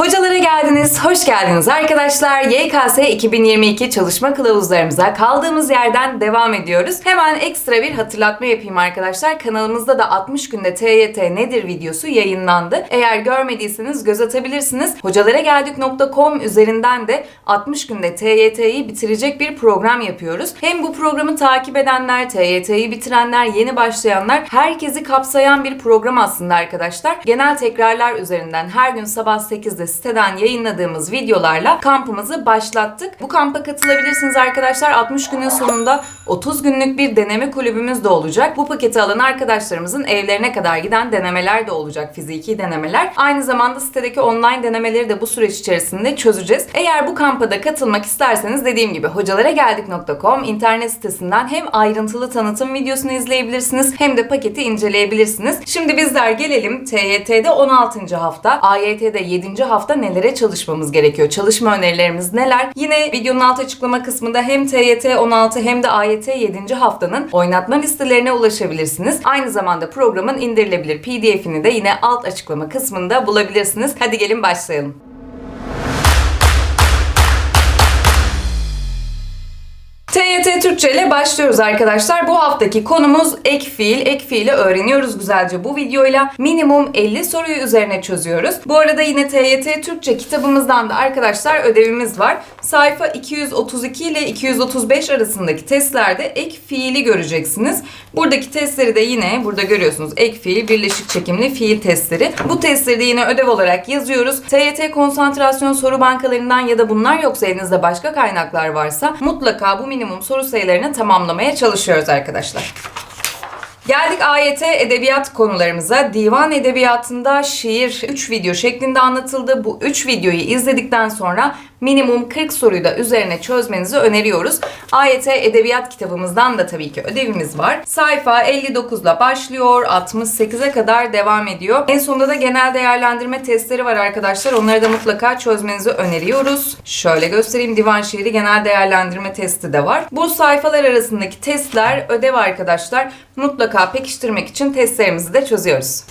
Hocalara geldiniz, hoş geldiniz arkadaşlar. YKS 2022 çalışma kılavuzlarımıza kaldığımız yerden devam ediyoruz. Hemen ekstra bir hatırlatma yapayım arkadaşlar. Kanalımızda da 60 günde TYT nedir videosu yayınlandı. Eğer görmediyseniz göz atabilirsiniz. Hocalara'geldik.com üzerinden de 60 günde TYT'yi bitirecek bir program yapıyoruz. Hem bu programı takip edenler, TYT'yi bitirenler, yeni başlayanlar herkesi kapsayan bir program aslında arkadaşlar. Genel tekrarlar üzerinden her gün sabah 8'de siteden yayınladığımız videolarla kampımızı başlattık. Bu kampa katılabilirsiniz arkadaşlar. 60 günün sonunda 30 günlük bir deneme kulübümüz de olacak. Bu paketi alan arkadaşlarımızın evlerine kadar giden denemeler de olacak. Fiziki denemeler. Aynı zamanda sitedeki online denemeleri de bu süreç içerisinde çözeceğiz. Eğer bu kampa da katılmak isterseniz dediğim gibi hocalara'geldik.com internet sitesinden hem ayrıntılı tanıtım videosunu izleyebilirsiniz hem de paketi inceleyebilirsiniz. Şimdi bizler gelelim TYT'de 16. hafta, AYT'de 7. hafta nelere çalışmamız gerekiyor? Çalışma önerilerimiz neler? Yine videonun alt açıklama kısmında hem TYT 16 hem de AYT 7. haftanın oynatma listelerine ulaşabilirsiniz. Aynı zamanda programın indirilebilir PDF'ini de yine alt açıklama kısmında bulabilirsiniz. Hadi gelin başlayalım. TYT Türkçe ile başlıyoruz arkadaşlar. Bu haftaki konumuz ek fiil. Ek fiili öğreniyoruz güzelce bu videoyla. Minimum 50 soruyu üzerine çözüyoruz. Bu arada yine TYT Türkçe kitabımızdan da arkadaşlar ödevimiz var. Sayfa 232 ile 235 arasındaki testlerde ek fiili göreceksiniz. Buradaki testleri de yine burada görüyorsunuz. Ek fiil, birleşik çekimli fiil testleri. Bu testleri de yine ödev olarak yazıyoruz. TYT konsantrasyon soru bankalarından ya da bunlar yoksa elinizde başka kaynaklar varsa mutlaka bu minimum soru sayılarını tamamlamaya çalışıyoruz arkadaşlar. Geldik AYT edebiyat konularımıza. Divan edebiyatında şiir 3 video şeklinde anlatıldı. Bu 3 videoyu izledikten sonra minimum 40 soruyu da üzerine çözmenizi öneriyoruz. AYT edebiyat kitabımızdan da tabii ki ödevimiz var. Sayfa 59 ile başlıyor, 68'e kadar devam ediyor. En sonunda da genel değerlendirme testleri var arkadaşlar. Onları da mutlaka çözmenizi öneriyoruz. Şöyle göstereyim. Divan şiiri genel değerlendirme testi de var. Bu sayfalar arasındaki testler ödev arkadaşlar. Mutlaka pekiştirmek için testlerimizi de çözüyoruz.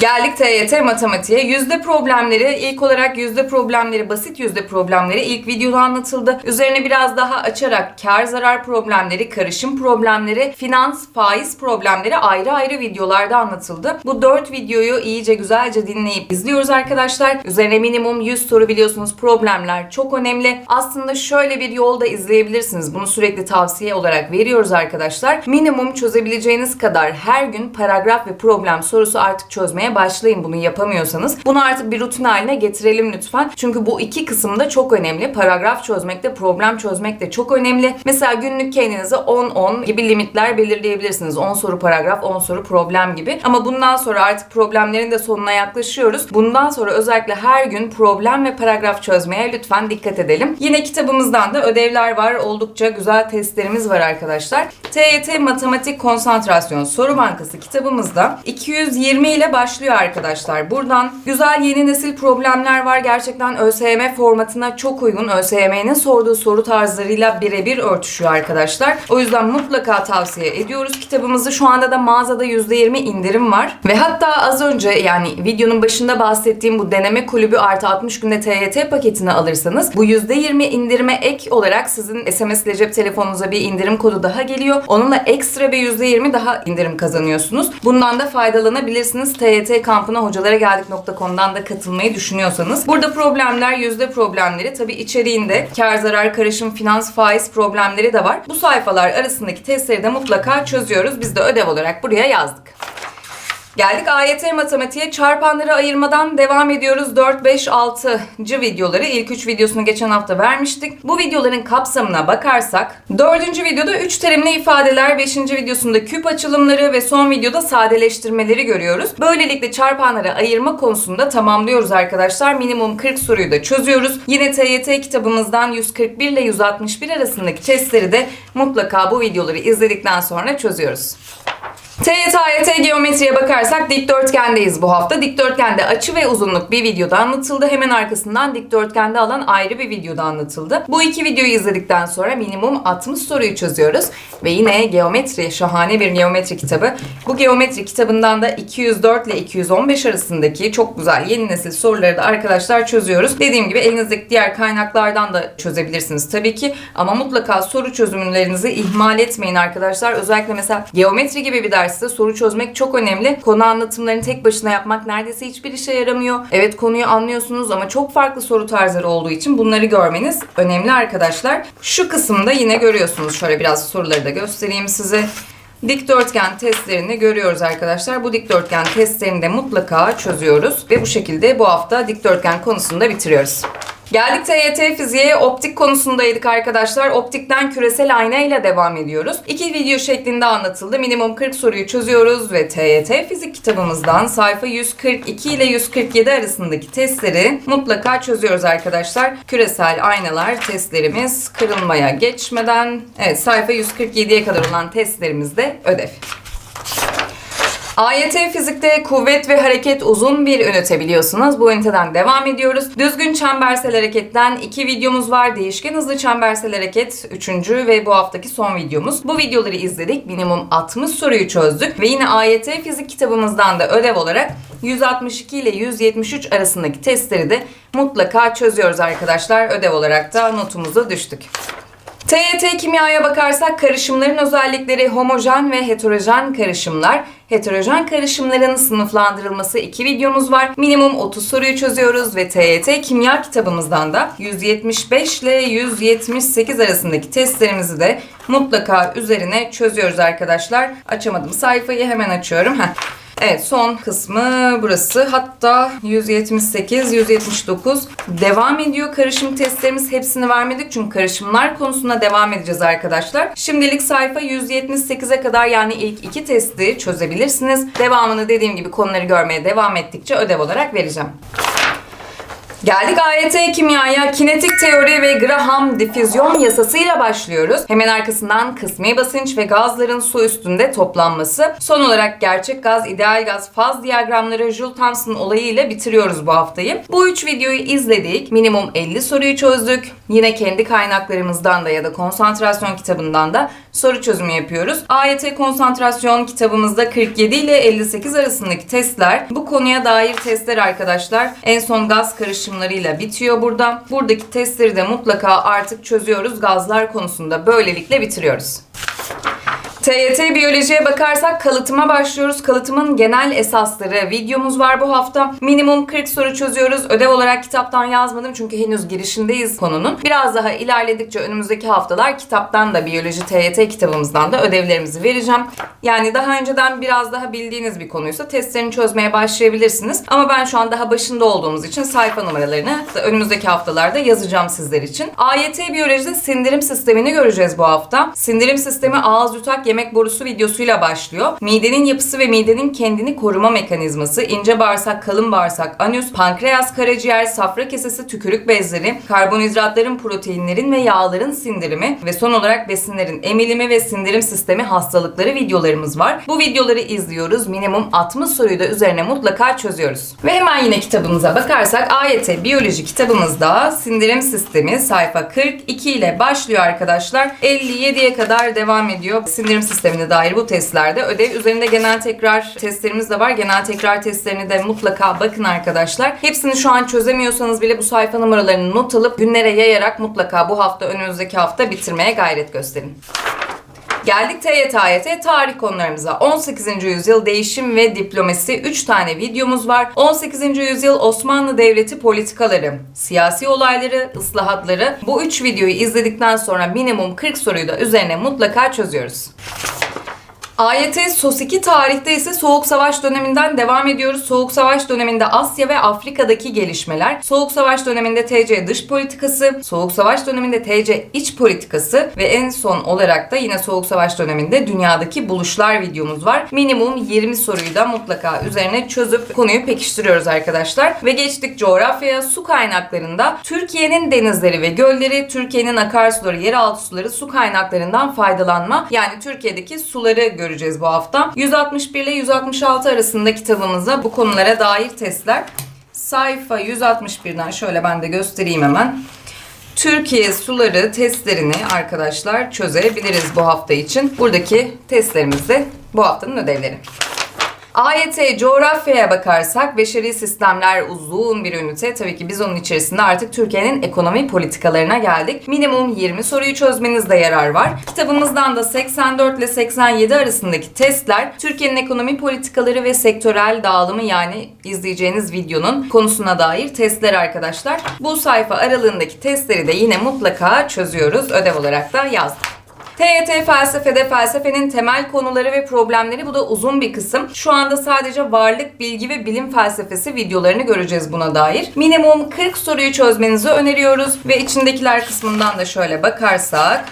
Geldik TYT matematiğe. Yüzde problemleri, ilk olarak yüzde problemleri, basit yüzde problemleri ilk videoda anlatıldı. Üzerine biraz daha açarak kar zarar problemleri, karışım problemleri, finans, faiz problemleri ayrı ayrı videolarda anlatıldı. Bu dört videoyu iyice güzelce dinleyip izliyoruz arkadaşlar. Üzerine minimum 100 soru biliyorsunuz problemler çok önemli. Aslında şöyle bir yolda izleyebilirsiniz. Bunu sürekli tavsiye olarak veriyoruz arkadaşlar. Minimum çözebileceğiniz kadar her gün paragraf ve problem sorusu artık çözmeye başlayın bunu yapamıyorsanız. Bunu artık bir rutin haline getirelim lütfen. Çünkü bu iki kısımda çok önemli. Paragraf çözmek de problem çözmek de çok önemli. Mesela günlük kendinize 10-10 gibi limitler belirleyebilirsiniz. 10 soru paragraf, 10 soru problem gibi. Ama bundan sonra artık problemlerin de sonuna yaklaşıyoruz. Bundan sonra özellikle her gün problem ve paragraf çözmeye lütfen dikkat edelim. Yine kitabımızdan da ödevler var. Oldukça güzel testlerimiz var arkadaşlar. TYT Matematik Konsantrasyon Soru Bankası kitabımızda 220 ile başlıyor arkadaşlar. Buradan güzel yeni nesil problemler var. Gerçekten ÖSYM formatına çok uygun. ÖSYM'nin sorduğu soru tarzlarıyla birebir örtüşüyor arkadaşlar. O yüzden mutlaka tavsiye ediyoruz kitabımızı. Şu anda da mağazada %20 indirim var. Ve hatta az önce yani videonun başında bahsettiğim bu deneme kulübü artı 60 günde TYT paketini alırsanız bu %20 indirime ek olarak sizin SMS ile cep telefonunuza bir indirim kodu daha geliyor. Onunla ekstra bir %20 daha indirim kazanıyorsunuz. Bundan da faydalanabilirsiniz. TYT kampına hocalara'geldik.com'dan da katılmayı düşünüyorsanız. Burada problemler, yüzde problemleri tabii içeriğinde kar zarar karışım finans faiz problemleri de var. Bu sayfalar arasındaki testleri de mutlaka çözüyoruz. Biz de ödev olarak buraya yazdık. Geldik AYT matematiğe çarpanları ayırmadan devam ediyoruz. 4, 5, 6. videoları ilk 3 videosunu geçen hafta vermiştik. Bu videoların kapsamına bakarsak 4. videoda 3 terimli ifadeler, 5. videosunda küp açılımları ve son videoda sadeleştirmeleri görüyoruz. Böylelikle çarpanları ayırma konusunda tamamlıyoruz arkadaşlar. Minimum 40 soruyu da çözüyoruz. Yine TYT kitabımızdan 141 ile 161 arasındaki testleri de mutlaka bu videoları izledikten sonra çözüyoruz. TYT geometriye bakarsak dikdörtgendeyiz bu hafta. Dikdörtgende açı ve uzunluk bir videoda anlatıldı. Hemen arkasından dikdörtgende alan ayrı bir videoda anlatıldı. Bu iki videoyu izledikten sonra minimum 60 soruyu çözüyoruz. Ve yine geometri, şahane bir geometri kitabı. Bu geometri kitabından da 204 ile 215 arasındaki çok güzel yeni nesil soruları da arkadaşlar çözüyoruz. Dediğim gibi elinizdeki diğer kaynaklardan da çözebilirsiniz tabii ki. Ama mutlaka soru çözümlerinizi ihmal etmeyin arkadaşlar. Özellikle mesela geometri gibi bir derste soru çözmek çok önemli. Konu anlatımlarını tek başına yapmak neredeyse hiçbir işe yaramıyor. Evet konuyu anlıyorsunuz ama çok farklı soru tarzları olduğu için bunları görmeniz önemli arkadaşlar. Şu kısımda yine görüyorsunuz. Şöyle biraz soruları da göstereyim size. Dikdörtgen testlerini görüyoruz arkadaşlar. Bu dikdörtgen testlerini de mutlaka çözüyoruz. Ve bu şekilde bu hafta dikdörtgen konusunu da bitiriyoruz. Geldik TYT fiziğe optik konusundaydık arkadaşlar. Optikten küresel ayna ile devam ediyoruz. İki video şeklinde anlatıldı. Minimum 40 soruyu çözüyoruz ve TYT fizik kitabımızdan sayfa 142 ile 147 arasındaki testleri mutlaka çözüyoruz arkadaşlar. Küresel aynalar testlerimiz kırılmaya geçmeden evet sayfa 147'ye kadar olan testlerimizde ödev. AYT fizikte kuvvet ve hareket uzun bir ünite biliyorsunuz. Bu üniteden devam ediyoruz. Düzgün çembersel hareketten iki videomuz var. Değişken hızlı çembersel hareket üçüncü ve bu haftaki son videomuz. Bu videoları izledik. Minimum 60 soruyu çözdük. Ve yine AYT fizik kitabımızdan da ödev olarak 162 ile 173 arasındaki testleri de mutlaka çözüyoruz arkadaşlar. Ödev olarak da notumuzu düştük. TYT kimyaya bakarsak karışımların özellikleri homojen ve heterojen karışımlar. Heterojen karışımların sınıflandırılması iki videomuz var. Minimum 30 soruyu çözüyoruz ve TYT kimya kitabımızdan da 175 ile 178 arasındaki testlerimizi de mutlaka üzerine çözüyoruz arkadaşlar. Açamadım sayfayı hemen açıyorum. Heh. Evet son kısmı burası. Hatta 178, 179 devam ediyor. Karışım testlerimiz hepsini vermedik çünkü karışımlar konusunda devam edeceğiz arkadaşlar. Şimdilik sayfa 178'e kadar yani ilk iki testi çözebilirsiniz. Devamını dediğim gibi konuları görmeye devam ettikçe ödev olarak vereceğim. Geldik AYT kimyaya kinetik teori ve Graham difüzyon yasasıyla başlıyoruz. Hemen arkasından kısmi basınç ve gazların su üstünde toplanması. Son olarak gerçek gaz, ideal gaz, faz diyagramları Joule Thomson olayıyla bitiriyoruz bu haftayı. Bu üç videoyu izledik. Minimum 50 soruyu çözdük. Yine kendi kaynaklarımızdan da ya da konsantrasyon kitabından da soru çözümü yapıyoruz. AYT konsantrasyon kitabımızda 47 ile 58 arasındaki testler bu konuya dair testler arkadaşlar. En son gaz karışımlarıyla bitiyor burada. Buradaki testleri de mutlaka artık çözüyoruz gazlar konusunda. Böylelikle bitiriyoruz. TYT biyolojiye bakarsak kalıtıma başlıyoruz. Kalıtımın genel esasları videomuz var bu hafta. Minimum 40 soru çözüyoruz. Ödev olarak kitaptan yazmadım çünkü henüz girişindeyiz konunun. Biraz daha ilerledikçe önümüzdeki haftalar kitaptan da biyoloji TYT kitabımızdan da ödevlerimizi vereceğim. Yani daha önceden biraz daha bildiğiniz bir konuysa testlerini çözmeye başlayabilirsiniz. Ama ben şu an daha başında olduğumuz için sayfa numaralarını önümüzdeki haftalarda yazacağım sizler için. AYT biyolojide sindirim sistemini göreceğiz bu hafta. Sindirim sistemi ağız yutak yemek borusu videosuyla başlıyor. Midenin yapısı ve midenin kendini koruma mekanizması, ince bağırsak, kalın bağırsak, anüs, pankreas, karaciğer, safra kesesi, tükürük bezleri, karbonhidratların, proteinlerin ve yağların sindirimi ve son olarak besinlerin emilimi ve sindirim sistemi hastalıkları videolarımız var. Bu videoları izliyoruz. Minimum 60 soruyu da üzerine mutlaka çözüyoruz. Ve hemen yine kitabımıza bakarsak AYT biyoloji kitabımızda sindirim sistemi sayfa 42 ile başlıyor arkadaşlar. 57'ye kadar devam ediyor. Sindirim sistemine dair bu testlerde ödev üzerinde genel tekrar testlerimiz de var. Genel tekrar testlerini de mutlaka bakın arkadaşlar. Hepsini şu an çözemiyorsanız bile bu sayfa numaralarını not alıp günlere yayarak mutlaka bu hafta önümüzdeki hafta bitirmeye gayret gösterin. Geldik TYT AYT tarih konularımıza. 18. yüzyıl değişim ve diplomasi 3 tane videomuz var. 18. yüzyıl Osmanlı Devleti politikaları, siyasi olayları, ıslahatları. Bu 3 videoyu izledikten sonra minimum 40 soruyu da üzerine mutlaka çözüyoruz. AYT SOS 2 tarihte ise Soğuk Savaş döneminden devam ediyoruz. Soğuk Savaş döneminde Asya ve Afrika'daki gelişmeler, Soğuk Savaş döneminde TC dış politikası, Soğuk Savaş döneminde TC iç politikası ve en son olarak da yine Soğuk Savaş döneminde dünyadaki buluşlar videomuz var. Minimum 20 soruyu da mutlaka üzerine çözüp konuyu pekiştiriyoruz arkadaşlar. Ve geçtik coğrafyaya. Su kaynaklarında Türkiye'nin denizleri ve gölleri, Türkiye'nin akarsuları, yeraltı suları, su kaynaklarından faydalanma yani Türkiye'deki suları göreceğiz bu hafta. 161 ile 166 arasında kitabımızda bu konulara dair testler. Sayfa 161'den şöyle ben de göstereyim hemen. Türkiye suları testlerini arkadaşlar çözebiliriz bu hafta için. Buradaki testlerimiz de bu haftanın ödevleri. AYT coğrafyaya bakarsak beşeri sistemler uzun bir ünite. Tabii ki biz onun içerisinde artık Türkiye'nin ekonomi politikalarına geldik. Minimum 20 soruyu çözmenizde yarar var. Kitabımızdan da 84 ile 87 arasındaki testler Türkiye'nin ekonomi politikaları ve sektörel dağılımı yani izleyeceğiniz videonun konusuna dair testler arkadaşlar. Bu sayfa aralığındaki testleri de yine mutlaka çözüyoruz. Ödev olarak da yazdım. TYT felsefede felsefenin temel konuları ve problemleri bu da uzun bir kısım. Şu anda sadece varlık, bilgi ve bilim felsefesi videolarını göreceğiz buna dair. Minimum 40 soruyu çözmenizi öneriyoruz ve içindekiler kısmından da şöyle bakarsak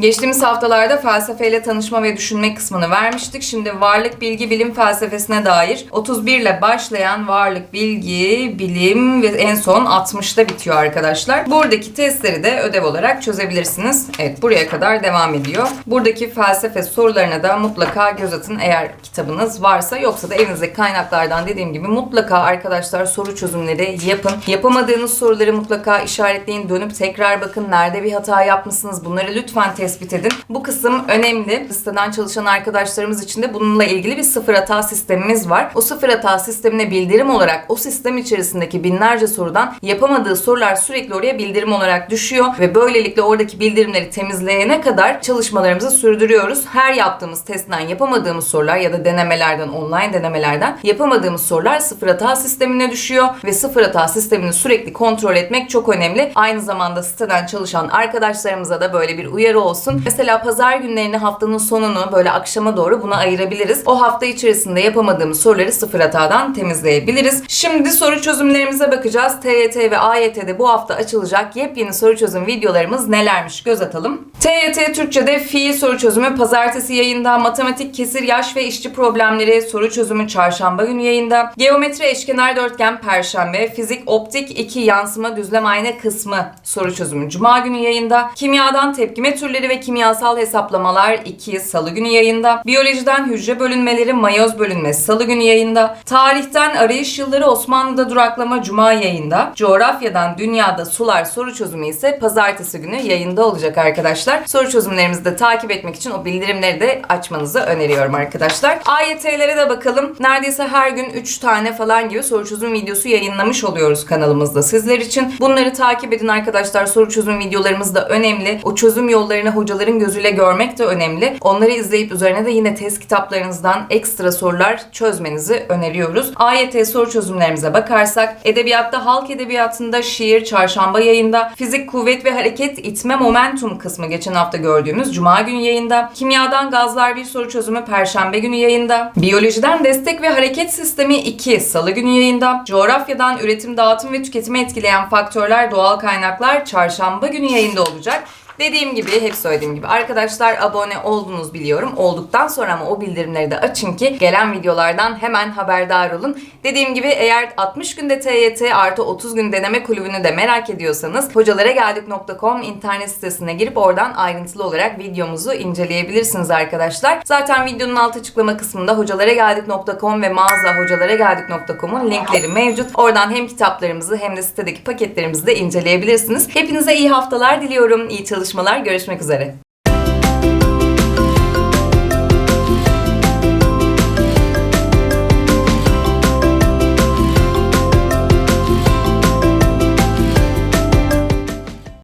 Geçtiğimiz haftalarda felsefeyle tanışma ve düşünme kısmını vermiştik. Şimdi varlık, bilgi, bilim felsefesine dair 31 ile başlayan varlık, bilgi, bilim ve en son 60'ta bitiyor arkadaşlar. Buradaki testleri de ödev olarak çözebilirsiniz. Evet buraya kadar devam ediyor. Buradaki felsefe sorularına da mutlaka göz atın eğer kitabınız varsa. Yoksa da evinizdeki kaynaklardan dediğim gibi mutlaka arkadaşlar soru çözümleri yapın. Yapamadığınız soruları mutlaka işaretleyin. Dönüp tekrar bakın nerede bir hata yapmışsınız. Bunları lütfen tespit edin. Bu kısım önemli. Siteden çalışan arkadaşlarımız için de bununla ilgili bir sıfır hata sistemimiz var. O sıfır hata sistemine bildirim olarak o sistem içerisindeki binlerce sorudan yapamadığı sorular sürekli oraya bildirim olarak düşüyor ve böylelikle oradaki bildirimleri temizleyene kadar çalışmalarımızı sürdürüyoruz. Her yaptığımız testten yapamadığımız sorular ya da denemelerden, online denemelerden yapamadığımız sorular sıfır hata sistemine düşüyor ve sıfır hata sistemini sürekli kontrol etmek çok önemli. Aynı zamanda siteden çalışan arkadaşlarımıza da böyle bir uyarı olsun. Mesela pazar günlerini haftanın sonunu böyle akşama doğru buna ayırabiliriz. O hafta içerisinde yapamadığımız soruları sıfır hatadan temizleyebiliriz. Şimdi soru çözümlerimize bakacağız. TYT ve AYT'de bu hafta açılacak yepyeni soru çözüm videolarımız nelermiş göz atalım. TYT Türkçe'de fiil soru çözümü pazartesi yayında, matematik kesir yaş ve işçi problemleri soru çözümü çarşamba günü yayında, geometri eşkenar dörtgen perşembe, fizik optik 2 yansıma düzlem ayna kısmı soru çözümü cuma günü yayında, kimyadan tepkime türleri ve kimyasal hesaplamalar 2 salı günü yayında, biyolojiden hücre bölünmeleri mayoz bölünmesi salı günü yayında, tarihten arayış yılları Osmanlı'da duraklama cuma yayında, coğrafyadan dünyada sular soru çözümü ise pazartesi günü yayında olacak arkadaşlar. Soru çözümlerimizi de takip etmek için o bildirimleri de açmanızı öneriyorum arkadaşlar. AYT'lere de bakalım. Neredeyse her gün 3 tane falan gibi soru çözüm videosu yayınlamış oluyoruz kanalımızda sizler için. Bunları takip edin arkadaşlar. Soru çözüm videolarımız da önemli. O çözüm yollarını hocaların gözüyle görmek de önemli. Onları izleyip üzerine de yine test kitaplarınızdan ekstra sorular çözmenizi öneriyoruz. AYT soru çözümlerimize bakarsak edebiyatta halk edebiyatında şiir çarşamba yayında, fizik kuvvet ve hareket itme momentum kısmı geçen hafta gördüğümüz cuma günü yayında, kimyadan gazlar bir soru çözümü perşembe günü yayında, biyolojiden destek ve hareket sistemi 2 salı günü yayında, coğrafyadan üretim, dağıtım ve tüketimi etkileyen faktörler, doğal kaynaklar çarşamba günü yayında olacak. Dediğim gibi, hep söylediğim gibi arkadaşlar abone oldunuz biliyorum. Olduktan sonra ama o bildirimleri de açın ki gelen videolardan hemen haberdar olun. Dediğim gibi eğer 60 günde TYT artı 30 gün deneme kulübünü de merak ediyorsanız hocalarageldik.com internet sitesine girip oradan ayrıntılı olarak videomuzu inceleyebilirsiniz arkadaşlar. Zaten videonun alt açıklama kısmında hocalarageldik.com ve mağaza hocalarageldik.com'un linkleri mevcut. Oradan hem kitaplarımızı hem de sitedeki paketlerimizi de inceleyebilirsiniz. Hepinize iyi haftalar diliyorum. İyi çalışmalar. Görüşmek üzere.